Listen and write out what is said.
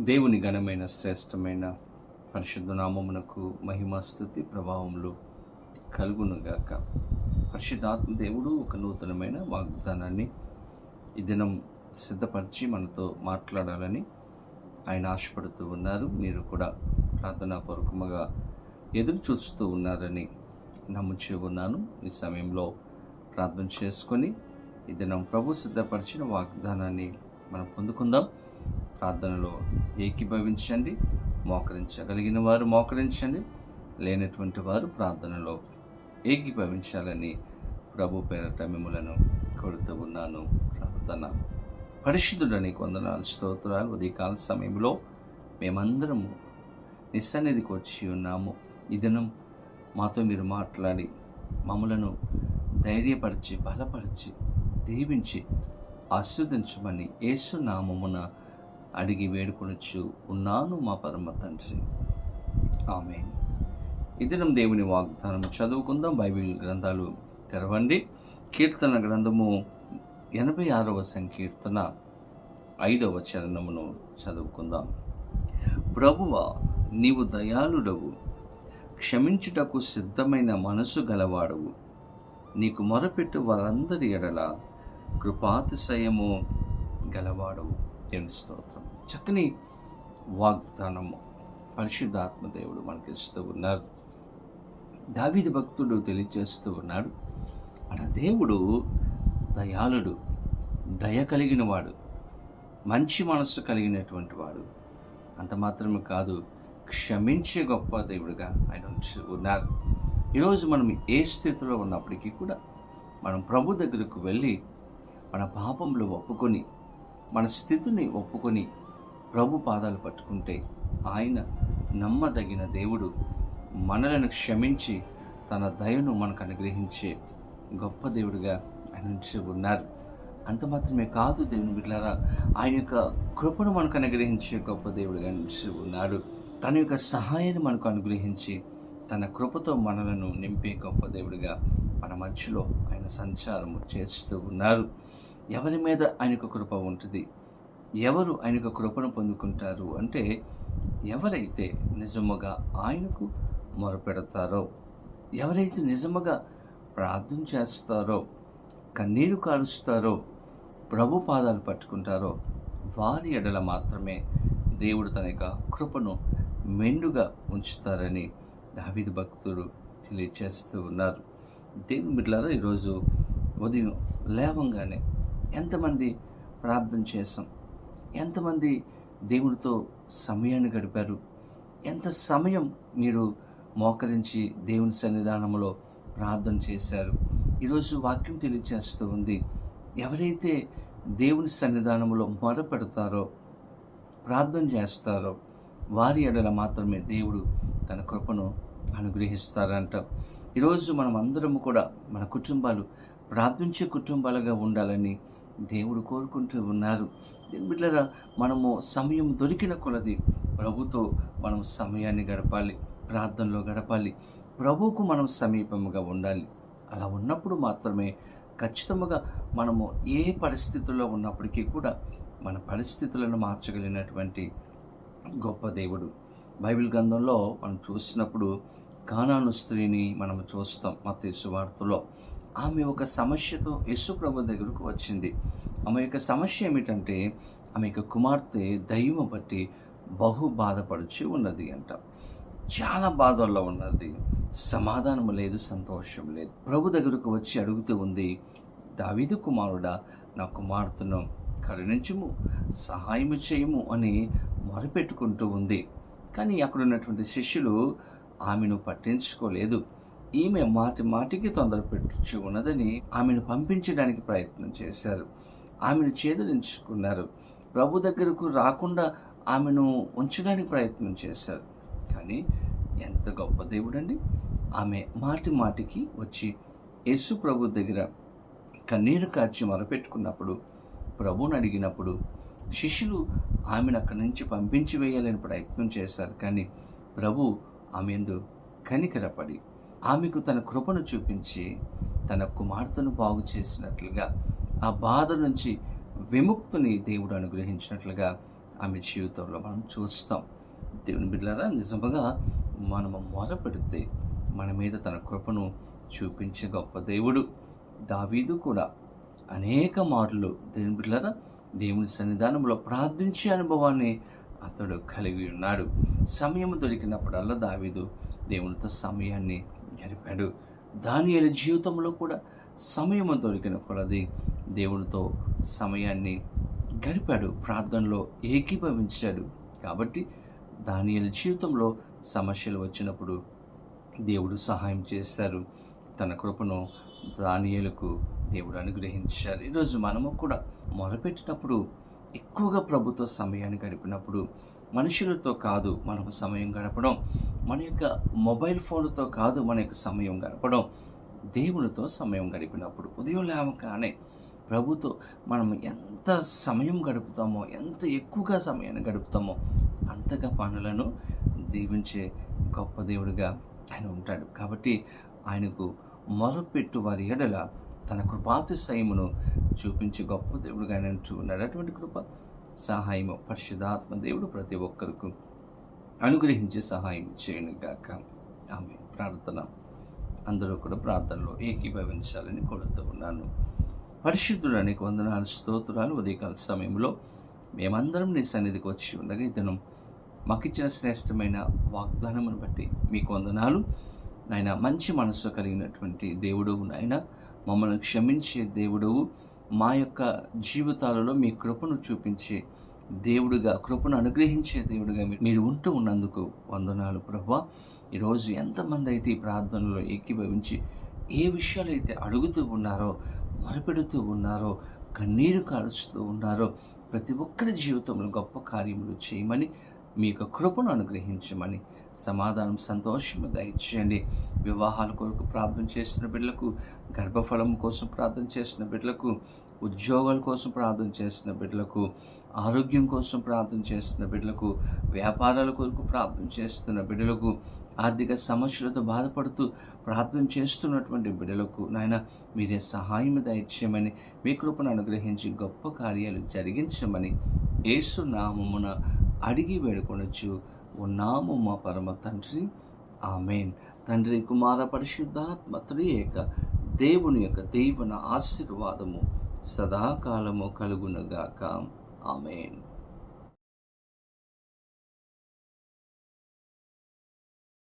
దేవుని ఘనమైన శ్రేష్టమైన పరిశుద్ధ నామమునకు మహిమస్థుతి ప్రభావములు కలుగునుగాక. పరిశుద్ధాత్మ దేవుడు ఒక నూతనమైన వాగ్దానాన్ని ఈ దినం సిద్ధపరిచి మనతో మాట్లాడాలని ఆయన ఆశపడుతూ ఉన్నారు. మీరు కూడా ప్రార్థనాపూర్వకముగా ఎదురు చూస్తూ ఉన్నారని నమ్ముచి ఉన్నాను. ఈ సమయంలో ప్రార్థన చేసుకొని ఈ దినం ప్రభు సిద్ధపరిచిన వాగ్దానాన్ని మనం పొందుకుందాం. ప్రార్థనలో ఏకీభవించండి మోకరించగలిగిన వారు మోకరించండి లేనటువంటి వారు ప్రార్థనలో ఏకీభవించాలని ప్రభు పేరట మిమ్మలను కోరుతూ ఉన్నాను. ప్రార్థన. పరిశుద్ధుడని కొందనాలు స్తోత్రాలు ఉదయకాల సమయంలో మేమందరము నిస్సన్నిధికి వచ్చి ఉన్నాము. ఈ దినం మాతో మీరు మాట్లాడి మమ్మలను ధైర్యపరిచి బలపరిచి దీవించి ఆస్వాదించమని ఏసునామమున నామమున అడిగి వేడుకొనొచ్చు ఉన్నాను మా పరమ తండ్రి. ఆమె ఈ దేవుని వాగ్దానం చదువుకుందాం. బైబిల్ గ్రంథాలు తెరవండి. కీర్తన గ్రంథము ఎనభై ఆరవ సంకీర్తన ఐదవ చరణమును చదువుకుందాం. ప్రభువ నీవు దయాళుడవు. క్షమించుటకు సిద్ధమైన మనసు గలవాడవు. నీకు మొరపెట్టు వారందరి ఎడల కృపాతిశయము గలవాడవు. తెలుస్తోత్రం చక్కని వాగ్దానము. పరిశుద్ధాత్మ దేవుడు మనకి ఇస్తూ ఉన్నారు. దావిది భక్తుడు తెలియజేస్తూ ఉన్నాడు. మన దేవుడు దయాళుడు దయ కలిగిన వాడు మంచి మనస్సు కలిగినటువంటి వాడు. అంత మాత్రమే కాదు క్షమించే గొప్ప దేవుడుగా ఆయన ఉన్నారు. ఈరోజు మనం ఏ స్థితిలో ఉన్నప్పటికీ కూడా మనం ప్రభు దగ్గరకు వెళ్ళి మన పాపంలో ఒప్పుకొని మన స్థితిని ఒప్పుకొని ప్రభు పాదాలు పట్టుకుంటే ఆయన నమ్మదగిన దేవుడు మనలను క్షమించి తన దయను మనకు అనుగ్రహించే గొప్ప దేవుడిగా ఆయన ఉన్నారు. అంత మాత్రమే కాదు దేవుని బిడ్డలారా ఆయన యొక్క కృపను మనకు అనుగ్రహించే గొప్ప దేవుడిగా నిలిచి ఉన్నాడు. తన యొక్క సహాయాన్ని మనకు అనుగ్రహించి తన కృపతో మనలను నింపే గొప్ప దేవుడిగా మన మధ్యలో ఆయన సంచారము చేస్తూ ఉన్నారు. ఎవరి మీద ఆయన యొక్క కృప ఉంటుంది? ఎవరు ఆయన యొక్క కృపను పొందుకుంటారు అంటే ఎవరైతే నిజముగా ఆయనకు మొరపెడతారో ఎవరైతే నిజముగా ప్రార్థన చేస్తారో కన్నీరు కారుస్తారో ప్రభు పాదాలు పట్టుకుంటారో వారి ఎడల మాత్రమే దేవుడు తన యొక్క కృపను మెండుగా ఉంచుతారని దావిది భక్తుడు తెలియచేస్తూ ఉన్నారు. దేవుని బిడ్డలారా ఈరోజు ఉదయం లేవంగానే ఎంతమంది ప్రార్థన చేసాం ఎంతమంది దేవునితో సమయాన్ని గడిపారు? ఎంత సమయం మీరు మోకరించి దేవుని సన్నిధానంలో ప్రార్థన చేశారు? ఈరోజు వాక్యం తెలియజేస్తూ ఉంది. ఎవరైతే దేవుని సన్నిధానంలో మొరపెడతారో ప్రార్థన చేస్తారో వారి ఎడల మాత్రమే దేవుడు తన కృపను అనుగ్రహిస్తారంట. ఈరోజు మనం అందరం కూడా మన కుటుంబాలు ప్రార్థించే కుటుంబాలుగా ఉండాలని దేవుడు కోరుకుంటూ ఉన్నారు. బిడ్డరా మనము సమయం దొరికిన కొలది ప్రభుతో మనం సమయాన్ని గడపాలి ప్రార్థనలో గడపాలి ప్రభువుకు మనం సమీపముగా ఉండాలి. అలా ఉన్నప్పుడు మాత్రమే ఖచ్చితంగా మనము ఏ పరిస్థితుల్లో ఉన్నప్పటికీ కూడా మన పరిస్థితులను మార్చగలిగినటువంటి గొప్ప దేవుడు. బైబిల్ గ్రంథంలో మనం చూసినప్పుడు కానాను స్త్రీని మనం చూస్తాం మత వార్తలో ఆమె ఒక సమస్యతో యేసు ప్రభు దగ్గరకు వచ్చింది. ఆమె యొక్క సమస్య ఏమిటంటే ఆమె యొక్క కుమార్తె దైవం బట్టి బహు బాధపడుచు ఉన్నది అంట. చాలా బాధల్లో ఉన్నది. సమాధానం లేదు సంతోషం లేదు. ప్రభు దగ్గరకు వచ్చి అడుగుతూ ఉంది దావిదు కుమారుడా నా కుమార్తెను కరుణించుము సహాయము చేయము అని మొరపెట్టుకుంటూ ఉంది. కానీ అక్కడ ఉన్నటువంటి శిష్యులు ఆమెను పట్టించుకోలేదు. ఈమె మాటి మాటికి తొందర పెట్టుచు ఉన్నదని ఆమెను పంపించడానికి ప్రయత్నం చేశారు. ఆమెను చేదరించుకున్నారు. ప్రభు దగ్గరకు రాకుండా ఆమెను ఉంచడానికి ప్రయత్నం చేశారు. కానీ ఎంత గొప్ప దేవుడండి. ఆమె మాటి మాటికి వచ్చి యేసు ప్రభు దగ్గర కన్నీరు కార్చి మొరపెట్టుకున్నప్పుడు ప్రభుని అడిగినప్పుడు శిష్యులు ఆమెను అక్కడి నుంచి పంపించి వేయాలని ప్రయత్నం చేశారు. కానీ ప్రభు ఆమె ఎందు కనికరపడి ఆమెకు తన కృపను చూపించి తన కుమార్తెను బాగు చేసినట్లుగా ఆ బాధ నుంచి విముక్తిని దేవుడు అనుగ్రహించినట్లుగా ఆమె జీవితంలో మనం చూస్తాం. దేవుని బిడ్డలారా నిజముగా మనము మొరపెడితే మన మీద తన కృపను చూపించే గొప్ప దేవుడు దావీదు కూడా. అనేక మార్లు దేవుని బిడ్డలారా దేవుని సన్నిధానంలో ప్రార్థించే అనుభవాన్ని అతడు కలిగి ఉన్నాడు. సమయం దొరికినప్పుడల్లా దావీదు దేవునితో సమయాన్ని గడిపాడు. దానియల జీవితంలో కూడా సమయం దొరికిన కొలది దేవునితో సమయాన్ని గడిపాడు. ప్రార్థనలో ఏకీభవించాడు. కాబట్టి దానియల జీవితంలో సమస్యలు వచ్చినప్పుడు దేవుడు సహాయం చేశారు. తన కృపను దానియలకు దేవుడు అనుగ్రహించారు. ఈరోజు మనము కూడా మొదలుపెట్టినప్పుడు ఎక్కువగా ప్రభుత్వ సమయాన్ని గడిపినప్పుడు మనుషులతో కాదు మనం సమయం గడపడం మన యొక్క మొబైల్ ఫోన్తో కాదు మన యొక్క సమయం గడపడం దేవునితో సమయం గడిపినప్పుడు ఉదయం లేవగానే ప్రభుతో మనం ఎంత సమయం గడుపుతామో ఎంత ఎక్కువగా సమయాన్ని గడుపుతామో అంతగా పనులను దీవించే గొప్ప దేవుడిగా ఆయన ఉంటాడు. కాబట్టి ఆయనకు మొరపెట్టు వారి ఎడల తన కృపాతిశయమును చూపించి గొప్ప దేవుడుగా ఆయన అంటూ ఉన్నాడు. అటువంటి కృప సహాయము పరిశుధాత్మ దేవుడు ప్రతి ఒక్కరికి అనుగ్రహించే సహాయం చేయను గాక. ఆమె ప్రార్థన. అందరూ కూడా ప్రార్థనలో ఏకీభవించాలని కోరుతూ ఉన్నాను. పరిశుద్ధుడానికి వందనాలు స్తోత్రాలు ఉదయకాల సమయంలో మేమందరం నీ సన్నిధికి వచ్చి ఉండగా ఇతను మాకిచ్చిన శ్రేష్టమైన వాగ్దానమును బట్టి మీకు వందనాలు. నాయన మంచి మనసు కలిగినటువంటి దేవుడు నాయన మమ్మల్ని క్షమించే దేవుడు మా యొక్క జీవితాలలో మీ కృపను చూపించే దేవుడుగా కృపను అనుగ్రహించే దేవుడుగా మీరు ఉంటూ ఉన్నందుకు వందనాలు ప్రభా. ఈరోజు ఎంతమంది అయితే ఈ ప్రార్థనలో ఏకీభవించి ఏ విషయాలు అయితే అడుగుతూ ఉన్నారో మొరపెడుతూ ఉన్నారో కన్నీరు కారుస్తూ ఉన్నారో ప్రతి ఒక్కరి జీవితంలో గొప్ప కార్యములు చేయమని మీ యొక్క కృపను అనుగ్రహించమని సమాధానం సంతోషము దయచేయండి. వివాహాల కొరకు ప్రార్థన చేసిన బిడ్డలకు గర్భఫలం కోసం ప్రార్థన చేసిన బిడ్డలకు ఉద్యోగాల కోసం ప్రార్థన చేస్తున్న బిడ్డలకు ఆరోగ్యం కోసం ప్రార్థన చేస్తున్న బిడ్డలకు వ్యాపారాల కొరకు ప్రార్థన చేస్తున్న బిడ్డలకు ఆర్థిక సమస్యలతో బాధపడుతూ ప్రార్థన చేస్తున్నటువంటి బిడ్డలకు నాయన మీరే సహాయం దయచేయమని మీ కృపను అనుగ్రహించి గొప్ప కార్యాలు జరిగించమని యేసు నామమున అడిగి వేడుకొనొచ్చు. ఉన్నాము మా పరమ తండ్రి. ఆమెన్. తండ్రి కుమార పరిశుద్ధాత్మ త్రియేక దేవుని యొక్క దేవుని ఆశీర్వాదము. సదాకాలము కలుగునగాక. ఆమెన్.